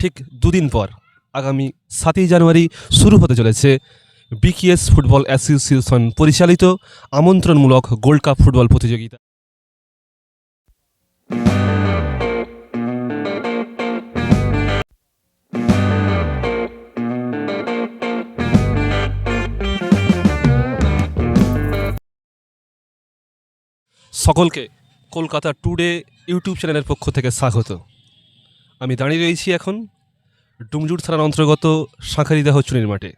ঠিক দুদিন পর আগামী সাতই জানুয়ারি শুরু হতে চলেছে বিকিএস ফুটবল অ্যাসোসিয়েশন পরিচালিত আমন্ত্রণমূলক গোল্ড কাপ ফুটবল প্রতিযোগিতা। সকলকে কলকাতা টুডে ইউটিউব চ্যানেলের পক্ষ থেকে স্বাগত। আমি দাঁড়িয়ে রয়েছি এখন ডুমজুর থানার অন্তর্গত শাঁখারিদাহ চুনির মাঠে।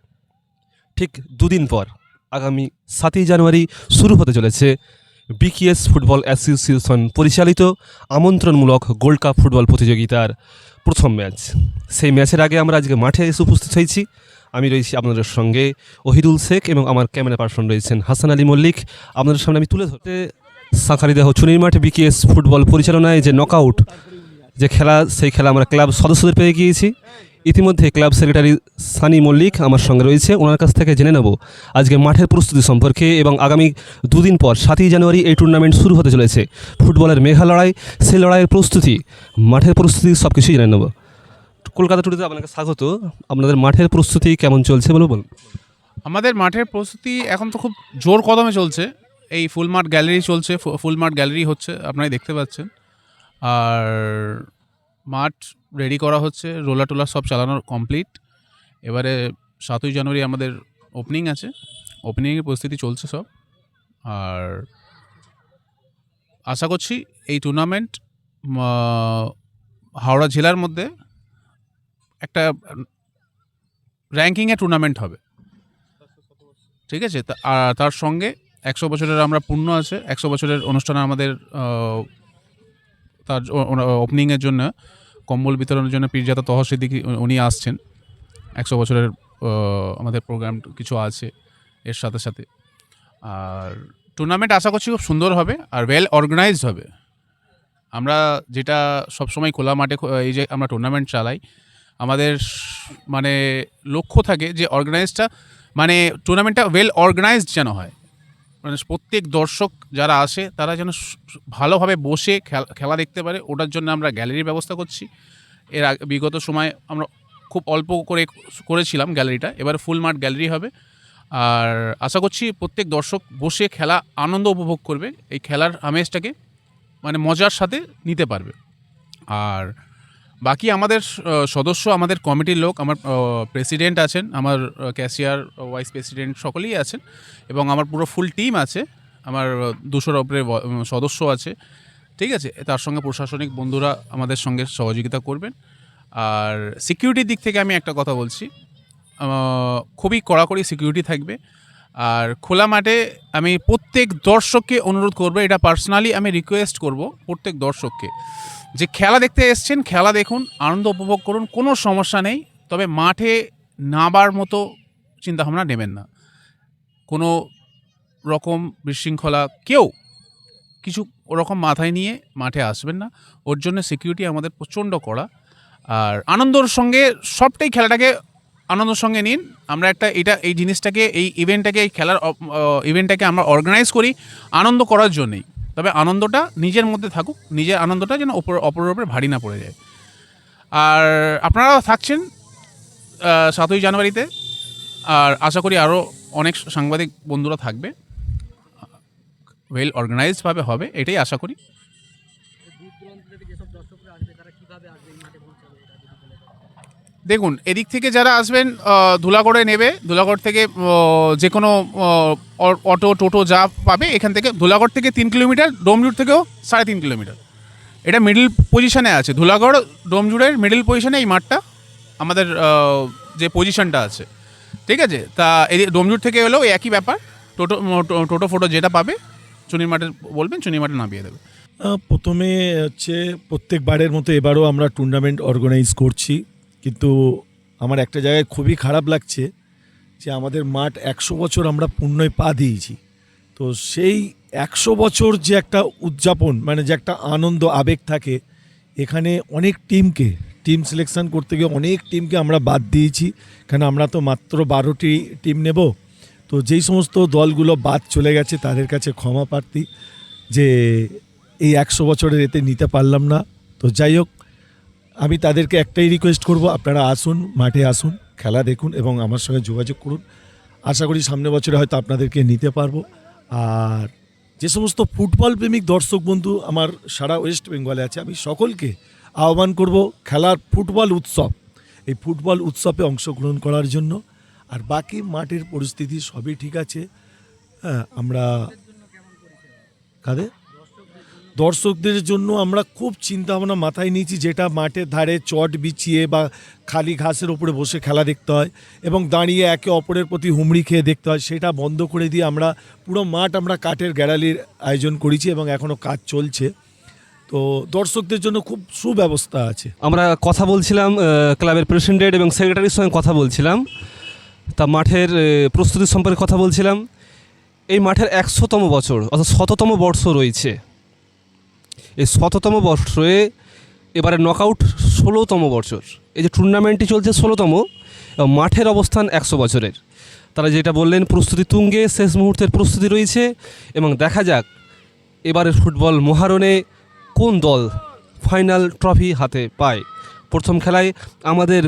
ঠিক দুদিন পর, আগামী সাতই জানুয়ারি শুরু হতে চলেছে বিকিএস ফুটবল অ্যাসোসিয়েশন পরিচালিত আমন্ত্রণমূলক গোল্ড কাপ ফুটবল প্রতিযোগিতার প্রথম ম্যাচ। সেই ম্যাচের আগে আমরা আজকে মাঠে এসে উপস্থিত হয়েছি। আমি রয়েছি আপনাদের সঙ্গে ওহিদুল শেখ এবং আমার ক্যামেরা পার্সন রয়েছেন হাসান আলী মল্লিক। আপনাদের সামনে আমি তুলে ধরতে সাঁখারিদাহ চুনির মাঠে বিকিএস ফুটবল পরিচালনায় যে নকআউট যে খেলা, সেই খেলা আমরা ক্লাব সদস্যদের পেয়ে গিয়েছি। ইতিমধ্যে ক্লাব সেক্রেটারি সানি মল্লিক আমার সঙ্গে রয়েছে, ওনার কাছ থেকে জেনে নেব আজকে মাঠের প্রস্তুতি সম্পর্কে এবং আগামী দুদিন পর, সাতই জানুয়ারি এই টুর্নামেন্ট শুরু হতে চলেছে। ফুটবলের মেঘা লড়াই, সেই লড়াইয়ের প্রস্তুতি, মাঠের প্রস্তুতি সব কিছুই জেনে নেব। কলকাতা টুরিতে আপনাকে স্বাগত। আপনাদের মাঠের প্রস্তুতি কেমন চলছে বলে বলুন আমাদের মাঠের প্রস্তুতি এখন তো খুব জোর কদমে চলছে। এই ফুল মাঠ গ্যালারি চলছে, ফু- ফুল মাঠ গ্যালারি হচ্ছে, আপনারাই দেখতে পাচ্ছেন। আর মাঠ রেডি করা হচ্ছে, রোলা টোলা সব চালানোর কমপ্লিট এবারে সাতই জানুয়ারি আমাদের ওপেনিং আছে। ওপেনিংয়ের পরিস্থিতি চলছে সব। আর আশা করছি এই টুর্নামেন্ট হাওড়া জেলার মধ্যে একটা র্যাঙ্কিংয়ে টুর্নামেন্ট হবে। ঠিক আছে? আর তার সঙ্গে একশো বছরের আমরা পূর্ণ আছে। একশো বছরের অনুষ্ঠানে আমাদের তার ওপেনিংয়ের জন্য, কম্বল বিতরণের জন্য পীরজাতা তহসিদ্দিকি উনি আসছেন। একশো বছরের আমাদের প্রোগ্রাম কিছু আছে এর সাথে সাথে। আর টুর্নামেন্ট আশা করছি খুব সুন্দর হবে আর ওয়েল অর্গানাইজড হবে। আমরা যেটা সবসময় খোলা মাঠে এই যে আমরা টুর্নামেন্ট চালাই, আমাদের মানে লক্ষ্য থাকে যে অর্গানাইজটা মানে টুর্নামেন্টটা ওয়েল অর্গানাইজড যেন হয়। মানে প্রত্যেক দর্শক যারা আসে, তারা যেন ভালোভাবে বসে খেলা দেখতে পারে। ওটার জন্য আমরা গ্যালারির ব্যবস্থা করছি। এর বিগত সময় আমরা খুব অল্প করে করেছিলাম গ্যালারিটা। এবার ফুল মাঠ গ্যালারি হবে। আর আশা করছি প্রত্যেক দর্শক বসে খেলা আনন্দ উপভোগ করবে। এই খেলার আমেজটাকে মানে মজার সাথে নিতে পারবে। আর বাকি আমাদের সদস্য, আমাদের কমিটির লোক, আমার প্রেসিডেন্ট আছেন, আমার ক্যাশিয়ার ভাইস প্রেসিডেন্ট সকলেই আছেন এবং আমার পুরো ফুল টিম আছে, আমার দুশোর ওপরে সদস্য আছে, ঠিক আছে? তার সঙ্গে প্রশাসনিক বন্ধুরা আমাদের সঙ্গে সহযোগিতা করবেন। আর সিকিউরিটির দিক থেকে আমি একটা কথা বলছি খুবই কড়াকড়ি সিকিউরিটি থাকবে। আর খোলা মাঠে আমি প্রত্যেক দর্শককে অনুরোধ করব, এটা পার্সোনালি আমি রিকোয়েস্ট করব প্রত্যেক দর্শককে যে খেলা দেখতে এসছেন, খেলা দেখুন, আনন্দ উপভোগ করুন, কোনো সমস্যা নেই। তবে মাঠে নাবার মতো চিন্তাভাবনা নেবেন না। কোনো রকম বিশৃঙ্খলা, কেউ কিছু ওরকম মাথায় নিয়ে মাঠে আসবেন না। ওর জন্য সিকিউরিটি আমাদের প্রচণ্ড করা আর আনন্দর সঙ্গে সবটাই খেলাটাকে আনন্দের সঙ্গে নিন। আমরা একটা এটা, এই জিনিসটাকে, এই ইভেন্টটাকে এই খেলার ইভেন্টটাকে আমরা অর্গানাইজ করি। আনন্দ করার জন্যই। তবে আনন্দটা নিজের মধ্যে থাকুক, নিজের আনন্দটা যেন অপর অপরের ওপরে ভারী না পড়ে যায়। আর আপনারা থাকছেন সাতই জানুয়ারিতে, আর আশা করি আরও অনেক সাংবাদিক বন্ধুরা থাকবে। ওয়েল অর্গানাইজডভাবে হবে, এটাই আশা করি। দেখুন, এদিক থেকে যারা আসবেন ধুলাগড়ে নেবে। ধুলাগড় থেকে যে কোনো অটো, টোটো যা পাবে, এখান থেকে ধুলাগড় থেকে তিন কিলোমিটার, ডোমজুর থেকেও সাড়ে তিন কিলোমিটার। এটা মিডল পজিশনে আছে। ধুলাগড় ডোমজুড়ের মিডল পজিশনে এই মাঠটা, আমাদের যে পজিশনটা আছে। ঠিক আছে? তা এই ডোমজুর থেকে এলেও একই ব্যাপার। টোটো টোটো, ফোটো যেটা পাবে, চুনির মাঠে বলবেন, চুনির মাঠে নামিয়ে দেবে। প্রথমে হচ্ছে প্রত্যেকবারের মতো এবারও আমরা টুর্নামেন্ট অর্গানাইজ করছি। কিন্তু আমার একটা জায়গায় খুবই খারাপ লাগছে যে আমাদের মাঠ একশো বছর আমরা পূর্ণয় পা দিয়েছি। তো সেই একশো বছর যে একটা উদযাপন মানে যে একটা আনন্দ, আবেগ থাকে, এখানে অনেক টিমকে, টিম সিলেকশন করতে গিয়ে অনেক টিমকে আমরা বাদ দিয়েছি। কারণ আমরা তো মাত্র বারোটি টিম নেব। তো যেই সমস্ত দলগুলো বাদ চলে গেছে, তাদের কাছে ক্ষমা প্রার্থী যে এই একশো বছরের এতে নিতে পারলাম না। তো যাই হোক আমি তাদেরকে একটাই রিকোয়েস্ট করব, আপনারা আসুন, মাঠে আসুন, খেলা দেখুন এবং আমার সঙ্গে যোগাযোগ করুন। আশা করি সামনে বছরে হয়তো আপনাদেরকে নিতে পারব। আর যে সমস্ত ফুটবল প্রেমিক দর্শক বন্ধু আমার সারা ওয়েস্ট বেঙ্গলে আছে, আমি সকলকে আহ্বান করব খেলার ফুটবল উৎসব। এই ফুটবল উৎসবে অংশগ্রহণ করার জন্য। আর বাকি মাঠের পরিস্থিতি সবই ঠিক আছে। হ্যাঁ আমরা কাদের? দর্শকদের জন্য আমরা খুব চিন্তা ভাবনা মাথায় নিয়েছি যেটা মাঠের ধারে চট বিছিয়ে বা খালি ঘাসের উপরে বসে খেলা দেখতে হয় এবং দাঁড়িয়ে একে অপরের প্রতি হুমড়ি খেয়ে দেখতে হয়। সেটা বন্ধ করে দিয়ে আমরা পুরো মাঠ আমরা কাঠের গ্যালারির আয়োজন করেছি এবং এখনও কাজ চলছে। তো দর্শকদের জন্য খুব সুব্যবস্থা আছে। আমরা কথা বলছিলাম ক্লাবের প্রেসিডেন্ট এবং সেক্রেটারির সঙ্গে কথা বলছিলাম। তা মাঠের প্রস্তুতি সম্পর্কে কথা বলছিলাম। এই মাঠের একশোতম বছর, অর্থাৎ শততম বর্ষ রয়েছে। এই শততম বর্ষে এবারে নকআউট ষোলোতম বছর। এই যে টুর্নামেন্টটি চলছে ষোলোতম, মাঠের অবস্থান একশো বছরের। তারা যেটা বললেন, প্রস্তুতি তুঙ্গে, শেষ মুহূর্তের প্রস্তুতি রয়েছে এবং দেখা যাক এবারের ফুটবল মহারণে কোন দল ফাইনাল ট্রফি হাতে পায়। প্রথম খেলায় আমাদের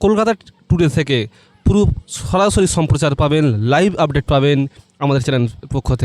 কলকাতা টুডে থেকে পুরো সরাসরি সম্প্রচার পাবেন লাইভ আপডেট পাবেন আমাদের চ্যানেল পক্ষ থেকে।